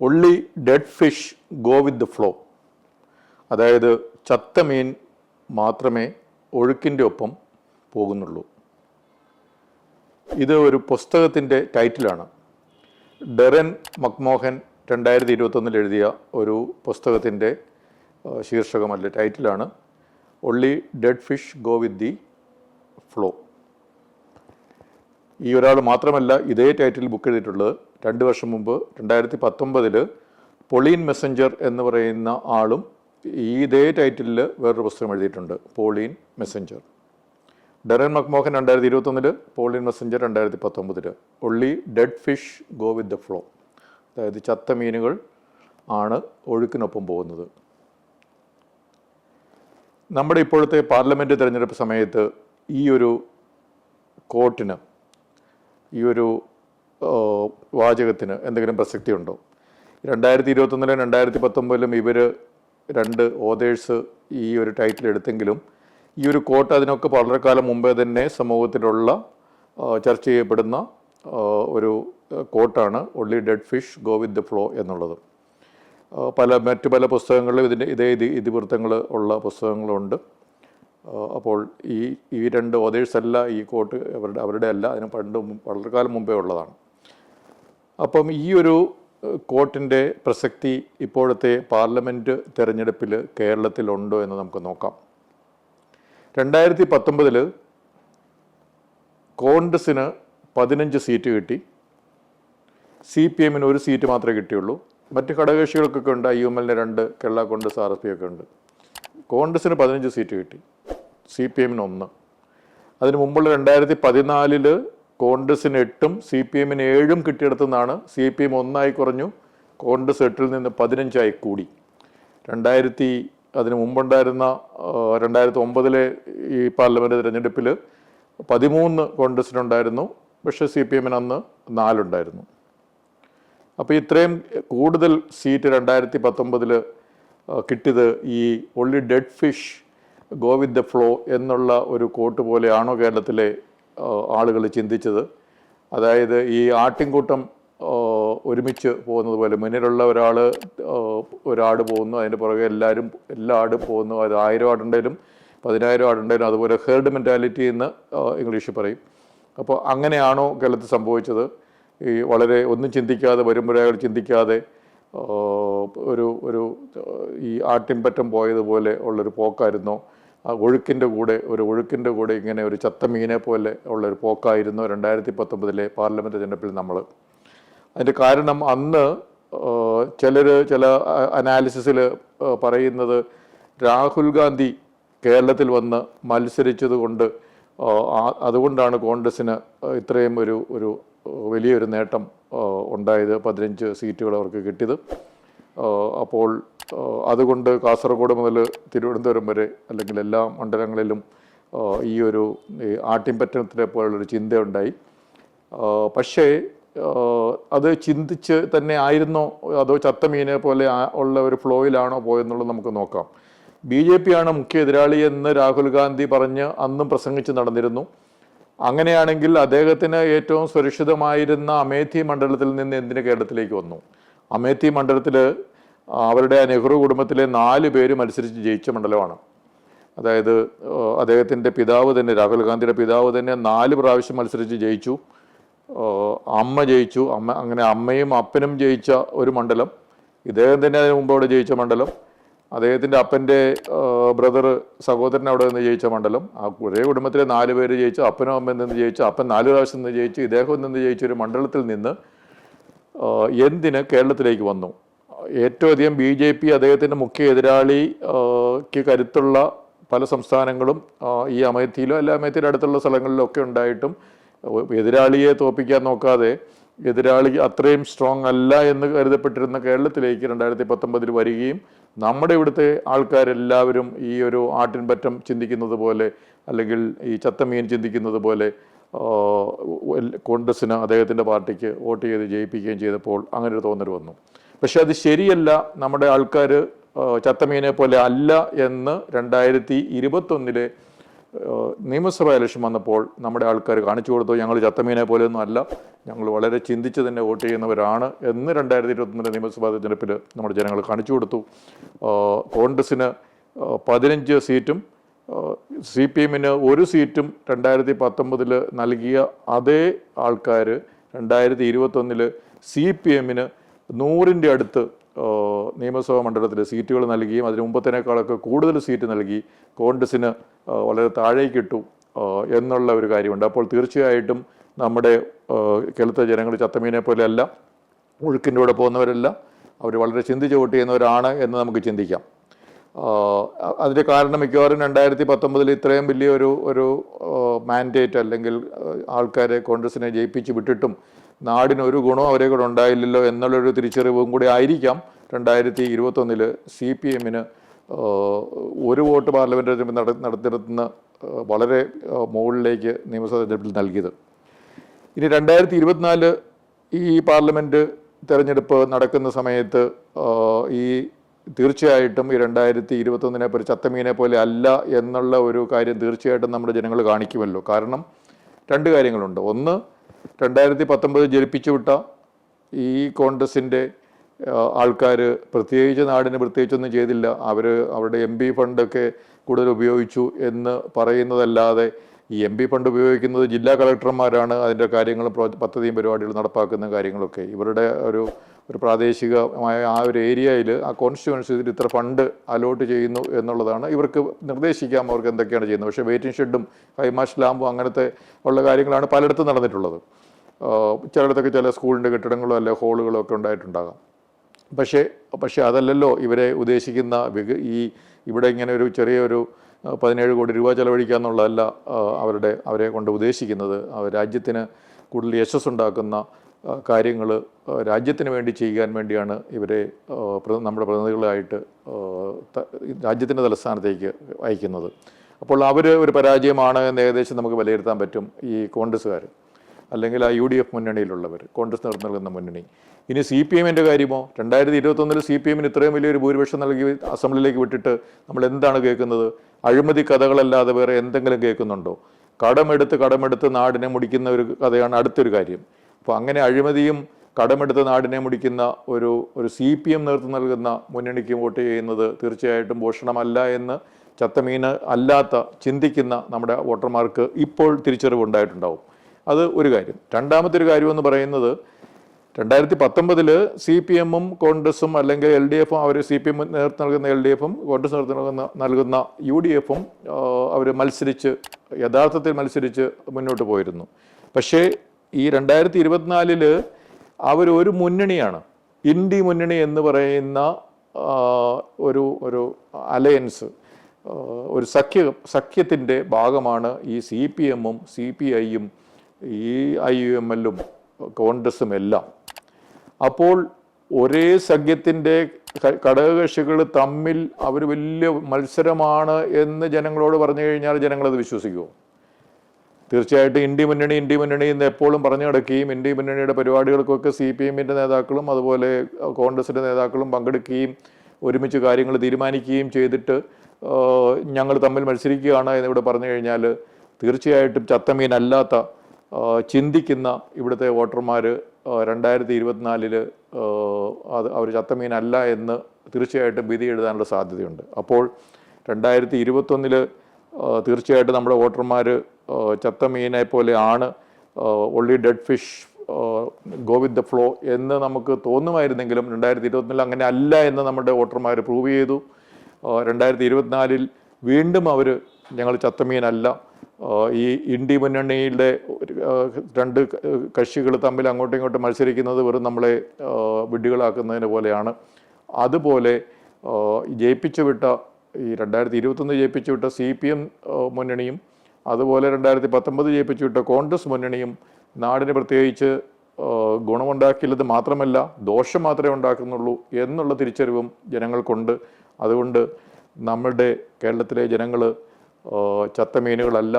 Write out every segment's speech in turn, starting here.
Only dead fish go with the flow അതായത് ചത്ത മീൻ മാത്രമേ ഒഴുക്കിന്റെ ഒപ്പം പോകുന്നുള്ളൂ. ഇത് ഒരു പുസ്തകത്തിന്റെ ടൈറ്റിലാണ്. ഡെറൻ മക്മോഹൻ രണ്ടായിരത്തി ഇരുപത്തൊന്നിൽ എഴുതിയ ഒരു പുസ്തകത്തിന്റെ ശീർഷകമല്ല ടൈറ്റിലാണ്. Only dead fish go with the flow ഈ ഒരാൾ മാത്രമല്ല ഇതേ ടൈറ്റിൽ ബുക്ക് എഴുതിയിട്ടുള്ളത് രണ്ട് വർഷം മുമ്പ് രണ്ടായിരത്തി പത്തൊമ്പതിൽ പൊളീൻ മെസ്സഞ്ചർ എന്ന് പറയുന്ന ആളും ഈ ഇതേ ടൈറ്റിലിൽ വേറൊരു പുസ്തകം എഴുതിയിട്ടുണ്ട് പോളീൻ മെസ്സഞ്ചർ ഡെറൻ മക്മോഹൻ രണ്ടായിരത്തി ഇരുപത്തൊന്നിൽ പോളീൻ മെസ്സഞ്ചർ രണ്ടായിരത്തി പത്തൊമ്പതിൽ only dead fish go with the flow അതായത് ചത്ത മീനുകൾ ആണ് ഒഴുക്കിനൊപ്പം പോകുന്നത്. നമ്മുടെ ഇപ്പോഴത്തെ പാർലമെന്റ് തിരഞ്ഞെടുപ്പ് സമയത്ത് ഈ ഒരു കോട്ടിന് ഈ ഒരു വാചകത്തിന് എന്തെങ്കിലും പ്രസക്തി ഉണ്ടോ രണ്ടായിരത്തി ഇരുപത്തൊന്നിലും രണ്ടായിരത്തി പത്തൊമ്പതിലും ഇവർ രണ്ട് ഓതേഴ്സ് ഈ ഒരു ടൈറ്റിൽ എടുത്തെങ്കിലും ഈ ഒരു കോട്ട് അതിനൊക്കെ വളരെ കാലം മുമ്പേ തന്നെ സമൂഹത്തിലുള്ള ചർച്ച ചെയ്യപ്പെടുന്ന ഒരു കോട്ടാണ് only dead fish go with the flow എന്നുള്ളത്. പല മറ്റു പല പുസ്തകങ്ങളിലും ഇതിന്റെ ഇതേ ഇതി ഇതിവൃത്തങ്ങൾ ഉള്ള പുസ്തകങ്ങളുണ്ട്. അപ്പോൾ ഈ ഈ രണ്ട് ഓതേഴ്സ് അല്ല ഈ കോട്ട് അവരുടെ അവരുടെ അല്ല അതിന് പണ്ട് വളരെ കാലം മുമ്പേ ഉള്ളതാണ്. അപ്പം ഈ ഒരു കോർട്ടിന്റെ പ്രസക്തി ഇപ്പോഴത്തെ പാർലമെന്റ് തെരഞ്ഞെടുപ്പിൽ കേരളത്തിലുണ്ടോ എന്ന് നമുക്ക് നോക്കാം. രണ്ടായിരത്തി പത്തൊമ്പതിൽ കോൺഗ്രസിന് പതിനഞ്ച് സീറ്റ് കിട്ടി. സി പി എമ്മിന് ഒരു സീറ്റ് മാത്രമേ കിട്ടിയുള്ളൂ. മറ്റ് ഘടകകക്ഷികൾക്കൊക്കെ ഉണ്ട്. ഐ എം എല്ലിന് രണ്ട് Kerala Congress R S P ഒക്കെ ഉണ്ട്. കോൺഗ്രസിന് പതിനഞ്ച് സീറ്റ് കിട്ടി. സി പി എമ്മിന് ഒന്ന്. അതിന് മുമ്പുള്ള രണ്ടായിരത്തി പതിനാലിൽ കോൺഗ്രസിന് എട്ടും സി പി എമ്മിന് ഏഴും കിട്ടിയിടത്തുനിന്നാണ് സി പി എം ഒന്നായി കുറഞ്ഞു. കോൺഗ്രസ് എട്ടിൽ നിന്ന് പതിനഞ്ചായി കൂടി. രണ്ടായിരത്തി അതിന് മുമ്പുണ്ടായിരുന്ന രണ്ടായിരത്തി ഒമ്പതിലെ ഈ പാർലമെന്റ് തിരഞ്ഞെടുപ്പിൽ പതിമൂന്ന് കോൺഗ്രസിനുണ്ടായിരുന്നു. പക്ഷേ സി പി എമ്മിന് അന്ന് നാലുണ്ടായിരുന്നു. അപ്പോൾ ഇത്രയും കൂടുതൽ സീറ്റ് രണ്ടായിരത്തി പത്തൊമ്പതിൽ കിട്ടിയത് ഈ only dead fish go with the flow എന്നുള്ള ഒരു കോട്ട് പോലെയാണോ കേരളത്തിലെ ആളുകൾ ചിന്തിച്ചത്. അതായത് ഈ ആട്ടിൻകൂട്ടം ഒരുമിച്ച് പോകുന്നത് പോലെ മുന്നിലുള്ള ഒരാൾ ഒരാട് പോകുന്നു അതിന്റെ പുറകെ എല്ലാവരും എല്ലാ ആടും പോകുന്നു. അത് ആയിരം ആടുണ്ടെങ്കിലും പതിനായിരം ആടുണ്ടെങ്കിലും അതുപോലെ ഹേർഡ് മെന്റാലിറ്റി എന്ന് ഇംഗ്ലീഷിൽ പറയും. അപ്പോൾ അങ്ങനെയാണോ കേരളത്തിൽ സംഭവിച്ചത്? ഈ വളരെ ഒന്നും ചിന്തിക്കാതെ വരുമ്പോഴാൾ ചിന്തിക്കാതെ ഒരു ഒരു ഈ ആട്ടിൻപറ്റം പോയതുപോലെ ഉള്ളൊരു പോക്കായിരുന്നോ? ആ ഒഴുക്കിന്റെ കൂടെ ഒരു ഒഴുക്കിന്റെ കൂടെ ഇങ്ങനെ ഒരു ചത്ത മീനെ പോലെ ഉള്ളൊരു പോക്കായിരുന്നു രണ്ടായിരത്തി പത്തൊമ്പതിലെ പാർലമെന്റ് തിരഞ്ഞെടുപ്പിൽ നമ്മൾ. അതിന്റെ കാരണം അന്ന് ചിലർ ചില അനാലിസിസിൽ പറയുന്നത് രാഹുൽ ഗാന്ധി കേരളത്തിൽ വന്ന് മത്സരിച്ചത് കൊണ്ട് അതുകൊണ്ടാണ് കോൺഗ്രസ്സിന് ഇത്രയും ഒരു ഒരു വലിയൊരു നേട്ടം ഉണ്ടായത് പതിനഞ്ച് സീറ്റുകൾ അവർക്ക് കിട്ടിയത്. അപ്പോൾ അതുകൊണ്ട് കാസർഗോഡ് മുതൽ തിരുവനന്തപുരം വരെ അല്ലെങ്കിൽ എല്ലാ മണ്ഡലങ്ങളിലും ഈ ഒരു ആട്ടിൻപറ്റത്തിനെ പോലുള്ളൊരു ചിന്തയുണ്ടായി. പക്ഷേ അത് ചിന്തിച്ച് തന്നെ ആയിരുന്നോ? അതോ ചത്തമീനെ പോലെ ഉള്ള ഒരു ഫ്ലോയിലാണോ പോയെന്നുള്ളത് നമുക്ക് നോക്കാം. ബി ജെ പി ആണ് മുഖ്യ എതിരാളി എന്ന് രാഹുൽ ഗാന്ധി പറഞ്ഞ് അന്നും പ്രസംഗിച്ച് നടന്നിരുന്നു. അങ്ങനെയാണെങ്കിൽ അദ്ദേഹത്തിന് ഏറ്റവും സുരക്ഷിതമായിരുന്ന അമേഠി മണ്ഡലത്തിൽ നിന്ന് എന്തിന് കേരളത്തിലേക്ക് വന്നു? അമേഠി മണ്ഡലത്തിൽ അവരുടെ നെഹ്റു കുടുംബത്തിലെ നാല് പേര് മത്സരിച്ച് ജയിച്ച മണ്ഡലമാണ്. അതായത് അദ്ദേഹത്തിന്റെ പിതാവ് തന്നെ രാഹുൽ ഗാന്ധിയുടെ പിതാവ് തന്നെ നാല് പ്രാവശ്യം മത്സരിച്ച് ജയിച്ചു. അമ്മ ജയിച്ചു. അമ്മ അങ്ങനെ അമ്മയും അപ്പനും ജയിച്ച ഒരു മണ്ഡലം. ഇദ്ദേഹം തന്നെ അതിന് മുമ്പ് അവിടെ ജയിച്ച മണ്ഡലം. അദ്ദേഹത്തിന്റെ അപ്പന്റെ ബ്രദർ സഹോദരൻ അവിടെ നിന്ന് ജയിച്ച മണ്ഡലം. ആ ഒരേ കുടുംബത്തിലെ നാല് പേര് ജയിച്ചു. അപ്പനും അമ്മയും നിന്ന് ജയിച്ചു. അപ്പൻ നാല് പ്രാവശ്യം നിന്ന് ജയിച്ചു. ഇദ്ദേഹം നിന്ന് ജയിച്ച ഒരു മണ്ഡലത്തിൽ നിന്ന് എന്തിന് കേരളത്തിലേക്ക് വന്നു? ഏറ്റവും അധികം ബി ജെ പി അദ്ദേഹത്തിന്റെ മുഖ്യ എതിരാളിക്ക് കരുത്തുള്ള പല സംസ്ഥാനങ്ങളും ഈ അമേത്തിയിലോ അല്ല അമേത്തിയുടെ അടുത്തുള്ള സ്ഥലങ്ങളിലോ ഒക്കെ ഉണ്ടായിട്ടും എതിരാളിയെ തോപ്പിക്കാൻ നോക്കാതെ എതിരാളി അത്രയും സ്ട്രോങ് അല്ല എന്ന് കരുതപ്പെട്ടിരുന്ന കേരളത്തിലേക്ക് രണ്ടായിരത്തി പത്തൊമ്പതിൽ വരികയും നമ്മുടെ ഇവിടുത്തെ ആൾക്കാരെല്ലാവരും ഈ ഒരു ആട്ടിൻപറ്റം ചിന്തിക്കുന്നത് പോലെ അല്ലെങ്കിൽ ഈ ചത്തമീൻ ചിന്തിക്കുന്നത് പോലെ കോൺഗ്രസ്സിന് അദ്ദേഹത്തിന്റെ പാർട്ടിക്ക് വോട്ട് ചെയ്ത് ജയിപ്പിക്കുകയും ചെയ്തപ്പോൾ അങ്ങനെ ഒരു തോന്നൽ വന്നു. പക്ഷെ അത് ശരിയല്ല. നമ്മുടെ ആൾക്കാർ ചത്തമീനെ പോലെ അല്ല എന്ന് രണ്ടായിരത്തി ഇരുപത്തൊന്നിലെ നിയമസഭ ഇലക്ഷൻ വന്നപ്പോൾ നമ്മുടെ ആൾക്കാർ കാണിച്ചു കൊടുത്തു. ഞങ്ങൾ ചത്തമീനെ പോലെയൊന്നും അല്ല. ഞങ്ങൾ വളരെ ചിന്തിച്ച് തന്നെ വോട്ട് ചെയ്യുന്നവരാണ് എന്ന് രണ്ടായിരത്തി ഇരുപത്തൊന്നിലെ നിയമസഭാ തെരഞ്ഞെടുപ്പിൽ നമ്മുടെ ജനങ്ങൾ കാണിച്ചു കൊടുത്തു. കോൺഗ്രസ്സിന് പതിനഞ്ച് സീറ്റും സി പി എമ്മിന് ഒരു സീറ്റും രണ്ടായിരത്തി പത്തൊമ്പതിൽ നൽകിയ അതേ ആൾക്കാർ രണ്ടായിരത്തി ഇരുപത്തൊന്നിൽ സി പി എമ്മിന് നൂറിന്റെ അടുത്ത് നിയമസഭാ മണ്ഡലത്തിൽ സീറ്റുകൾ നൽകിയും അതിന് മുമ്പത്തേക്കാളൊക്കെ കൂടുതൽ സീറ്റ് നൽകി കോൺഗ്രസ്സിന് വളരെ താഴേക്ക് ഇട്ടു എന്നുള്ള ഒരു കാര്യമുണ്ട്. അപ്പോൾ തീർച്ചയായിട്ടും നമ്മുടെ കേരളത്തെ ജനങ്ങൾ ചത്തമീനെ പോലെയല്ല ഒഴുക്കിന്റെ കൂടെ പോകുന്നവരല്ല അവർ വളരെ ചിന്തിച്ച് വോട്ട് ചെയ്യുന്നവരാണ് എന്ന് നമുക്ക് ചിന്തിക്കാം. അതിന്റെ കാരണം മിക്കവാറും രണ്ടായിരത്തി പത്തൊമ്പതിൽ ഇത്രയും വലിയൊരു ഒരു മാൻഡേറ്റ് അല്ലെങ്കിൽ ആൾക്കാരെ കോൺഗ്രസിനെ ജയിപ്പിച്ച് വിട്ടിട്ടും നാടിന് ഒരു ഗുണവും അവരെ കൂടെ ഉണ്ടായില്ലല്ലോ എന്നുള്ളൊരു തിരിച്ചറിവും കൂടി ആയിരിക്കാം. രണ്ടായിരത്തി ഇരുപത്തൊന്നിൽ സി പി എമ്മിന് ഒരു വോട്ട് പാർലമെന്റ് നട നടത്തിയിരുന്ന വളരെ മുകളിലേക്ക് നിയമസഭാ തെരഞ്ഞെടുപ്പിൽ നൽകിയത്. ഇനി രണ്ടായിരത്തി ഇരുപത്തിനാല് ഈ പാർലമെന്റ് തെരഞ്ഞെടുപ്പ് നടക്കുന്ന സമയത്ത് ഈ തീർച്ചയായിട്ടും ഈ രണ്ടായിരത്തി ഇരുപത്തൊന്നിനെ പോലെ ചത്തമീനെ പോലെ അല്ല എന്നുള്ള ഒരു കാര്യം തീർച്ചയായിട്ടും നമ്മുടെ ജനങ്ങൾ കാണിക്കുമല്ലോ. കാരണം രണ്ട് കാര്യങ്ങളുണ്ട്. ഒന്ന് രണ്ടായിരത്തി പത്തൊമ്പത് ജലിപ്പിച്ചു വിട്ട ഈ കോൺഗ്രസിന്റെ ആൾക്കാർ പ്രത്യേകിച്ച് നാടിന് പ്രത്യേകിച്ചൊന്നും ചെയ്തില്ല. അവർ അവരുടെ എം പി ഫണ്ടൊക്കെ കൂടുതൽ ഉപയോഗിച്ചു എന്ന് പറയുന്നതല്ലാതെ ഈ എം പി ഫണ്ട് ഉപയോഗിക്കുന്നത് ജില്ലാ കളക്ടർമാരാണ് അതിന്റെ കാര്യങ്ങളും പദ്ധതിയും പരിപാടികളും നടപ്പാക്കുന്ന കാര്യങ്ങളൊക്കെ. ഇവരുടെ ഒരു ഒരു പ്രാദേശികമായ ആ ഒരു ഏരിയയിൽ ആ കോൺസ്റ്റിറ്റ്യുവൻസിയിൽ ഇത്ര ഫണ്ട് അലോട്ട് ചെയ്യുന്നു എന്നുള്ളതാണ് ഇവർക്ക് നിർദ്ദേശിക്കാം അവർക്ക് എന്തൊക്കെയാണ് ചെയ്യുന്നത്. പക്ഷേ വെയിറ്റിംഗ് ഷെഡും ഹൈമാഷ് ലാമ്പും അങ്ങനത്തെ ഉള്ള കാര്യങ്ങളാണ് പലയിടത്തും നടന്നിട്ടുള്ളത്. ചിലയിടത്തൊക്കെ ചില സ്കൂളിന്റെ കെട്ടിടങ്ങളോ അല്ലെ ഹോളുകളോ ഒക്കെ ഉണ്ടായിട്ടുണ്ടാകാം. പക്ഷേ പക്ഷേ അതല്ലല്ലോ ഇവരെ ഉദ്ദേശിക്കുന്ന ഈ ഇവിടെ ഇങ്ങനെ ഒരു ചെറിയൊരു പതിനേഴ് കോടി രൂപ ചെലവഴിക്കുക എന്നുള്ളതല്ല അവരുടെ അവരെ കൊണ്ട് ഉദ്ദേശിക്കുന്നത്. രാജ്യത്തിന് കൂടുതൽ യശസ്സുണ്ടാക്കുന്ന കാര്യങ്ങൾ രാജ്യത്തിന് വേണ്ടി ചെയ്യാൻ വേണ്ടിയാണ് ഇവരെ നമ്മുടെ പ്രതിനിധികളായിട്ട് രാജ്യത്തിന്റെ തലസ്ഥാനത്തേക്ക് അയക്കുന്നത്. അപ്പോൾ അവർ ഒരു പരാജയമാണ് എന്ന് ഏകദേശം നമുക്ക് വിലയിരുത്താൻ പറ്റും ഈ കോൺഗ്രസ്സുകാർ. അല്ലെങ്കിൽ ആ യു ഡി എഫ് മുന്നണിയിലുള്ളവർ കോൺഗ്രസ് നേതൃത്വം നൽകുന്ന മുന്നണി. ഇനി സി പി എമ്മിന്റെ കാര്യമോ? രണ്ടായിരത്തി ഇരുപത്തൊന്നിൽ സി പി എമ്മിന് ഇത്രയും വലിയൊരു ഭൂരിപക്ഷം നൽകി അസംബ്ലിയിലേക്ക് വിട്ടിട്ട് നമ്മൾ എന്താണ് കേൾക്കുന്നത്? അഴിമതി കഥകളല്ലാതെ വേറെ എന്തെങ്കിലും കേൾക്കുന്നുണ്ടോ? കടമെടുത്ത് കടമെടുത്ത് നാടിനെ മുടിക്കുന്ന ഒരു കഥയാണ് അടുത്തൊരു കാര്യം. അപ്പോൾ അങ്ങനെ അഴിമതിയും കടമെടുത്ത് നാടിനെ മുടിക്കുന്ന ഒരു ഒരു സി പി എം നേതൃത്വം നൽകുന്ന മുന്നണിക്ക് വോട്ട് ചെയ്യുന്നത് തീർച്ചയായിട്ടും ഭൂഷണമല്ല എന്ന് ചത്തമീന് അല്ലാത്ത ചിന്തിക്കുന്ന നമ്മുടെ വോട്ടർമാർക്ക് ഇപ്പോൾ തിരിച്ചറിവുണ്ടായിട്ടുണ്ടാവും അത് ഒരു കാര്യം. രണ്ടാമത്തെ ഒരു കാര്യം എന്ന് പറയുന്നത് രണ്ടായിരത്തി പത്തൊമ്പതിൽ സി പി എമ്മും കോൺഗ്രസും അല്ലെങ്കിൽ എൽ ഡി എഫും അവർ സി പി എം നേതൃത്വം നൽകുന്ന എൽ ഡി എഫും കോൺഗ്രസ് നേതൃത്വം നൽകുന്ന നൽകുന്ന യു ഡി എഫും അവർ മത്സരിച്ച് യഥാർത്ഥത്തിൽ മത്സരിച്ച് മുന്നോട്ട് പോയിരുന്നു. പക്ഷേ ഈ രണ്ടായിരത്തി ഇരുപത്തിനാലിൽ ഒരു മുന്നണിയാണ്. ഇന്ത്യ മുന്നണി എന്ന് പറയുന്ന ഒരു ഒരു അലയൻസ് ഒരു സഖ്യ സഖ്യത്തിന്റെ ഭാഗമാണ് ഈ സി പി എമ്മും സി പി ഐയും ഈ ഐ യു എം എല്ലും കോൺഗ്രസും എല്ലാം അപ്പോൾ ഒരേ സഖ്യത്തിന്റെ ഘടകകക്ഷികൾ തമ്മിൽ അവർ വലിയ മത്സരമാണ് എന്ന് ജനങ്ങളോട് പറഞ്ഞു കഴിഞ്ഞാൽ ജനങ്ങളത് വിശ്വസിക്കുമോ തീർച്ചയായിട്ടും ഇന്ത്യ മുന്നണി ഇന്ത്യ മുന്നണി എന്ന് എപ്പോഴും പറഞ്ഞു കിടക്കുകയും ഇന്ത്യ മുന്നണിയുടെ പരിപാടികൾക്കൊക്കെ സി പി എമ്മിന്റെ നേതാക്കളും അതുപോലെ കോൺഗ്രസിന്റെ നേതാക്കളും പങ്കെടുക്കുകയും ഒരുമിച്ച് കാര്യങ്ങൾ തീരുമാനിക്കുകയും ചെയ്തിട്ട് ഞങ്ങൾ തമ്മിൽ മത്സരിക്കുകയാണ് എന്നിവിടെ പറഞ്ഞു കഴിഞ്ഞാൽ തീർച്ചയായിട്ടും ചത്തമീനല്ലാത്ത ചിന്തിക്കുന്ന ഇവിടുത്തെ വോട്ടർമാർ രണ്ടായിരത്തി ഇരുപത്തിനാലിൽ അത് അവർ ചത്തമീനല്ല എന്ന് തീർച്ചയായിട്ടും വിധി എഴുതാനുള്ള സാധ്യതയുണ്ട്. അപ്പോൾ രണ്ടായിരത്തി ഇരുപത്തൊന്നിൽ തീർച്ചയായിട്ടും നമ്മുടെ വോട്ടർമാർ ചത്തമീനെ പോലെ ആണ് only dead fish go with the flow എന്ന് നമുക്ക് തോന്നുമായിരുന്നെങ്കിലും രണ്ടായിരത്തി ഇരുപത്തിനാലിൽ അങ്ങനെ അല്ല എന്ന് നമ്മുടെ വോട്ടർമാർ പ്രൂവ് ചെയ്തു. രണ്ടായിരത്തി ഇരുപത്തിനാലിൽ വീണ്ടും അവർ ഞങ്ങൾ ചത്തമീനല്ല ഈ ഇന്ത്യ മുന്നണിയുടെ രണ്ട് കക്ഷികൾ തമ്മിൽ അങ്ങോട്ടും ഇങ്ങോട്ടും മത്സരിക്കുന്നത് വെറും നമ്മളെ വിഡ്ഢികളാക്കുന്നതിന് പോലെയാണ്. അതുപോലെ ജയിപ്പിച്ചു വിട്ട ഈ രണ്ടായിരത്തി ഇരുപത്തൊന്ന് ജയിപ്പിച്ചു വിട്ട സി പി എം മുന്നണിയും അതുപോലെ രണ്ടായിരത്തി പത്തൊമ്പത് ജയിപ്പിച്ചു വിട്ട കോൺഗ്രസ് മുന്നണിയും നാടിന് പ്രത്യേകിച്ച് ഗുണമുണ്ടാക്കില്ലത് മാത്രമല്ല ദോഷം മാത്രമേ ഉണ്ടാക്കുന്നുള്ളൂ എന്നുള്ള തിരിച്ചറിവും ജനങ്ങൾക്കുണ്ട്. അതുകൊണ്ട് നമ്മളുടെ കേരളത്തിലെ ജനങ്ങൾ ചത്ത മീനുകളല്ല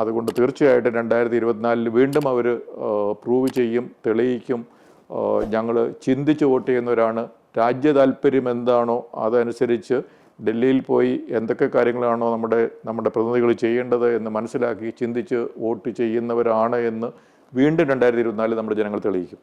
അതുകൊണ്ട് തീർച്ചയായിട്ടും രണ്ടായിരത്തി ഇരുപത്തിനാലിൽ വീണ്ടും അവർ പ്രൂവ് ചെയ്യും തെളിയിക്കും. ഞങ്ങൾ ചിന്തിച്ച് വോട്ട് ചെയ്യുന്നവരാണ്. രാജ്യ താല്പര്യം എന്താണോ അതനുസരിച്ച് ഡൽഹിയിൽ പോയി എന്തൊക്കെ കാര്യങ്ങളാണോ നമ്മുടെ നമ്മുടെ പ്രതിനിധികൾ ചെയ്യേണ്ടത് എന്ന് മനസ്സിലാക്കി ചിന്തിച്ച് വോട്ട് ചെയ്യുന്നവരാണ് എന്ന് വീണ്ടും രണ്ടായിരത്തി ഇരുപത്തിനാലിൽ നമ്മുടെ ജനങ്ങൾ തെളിയിക്കും.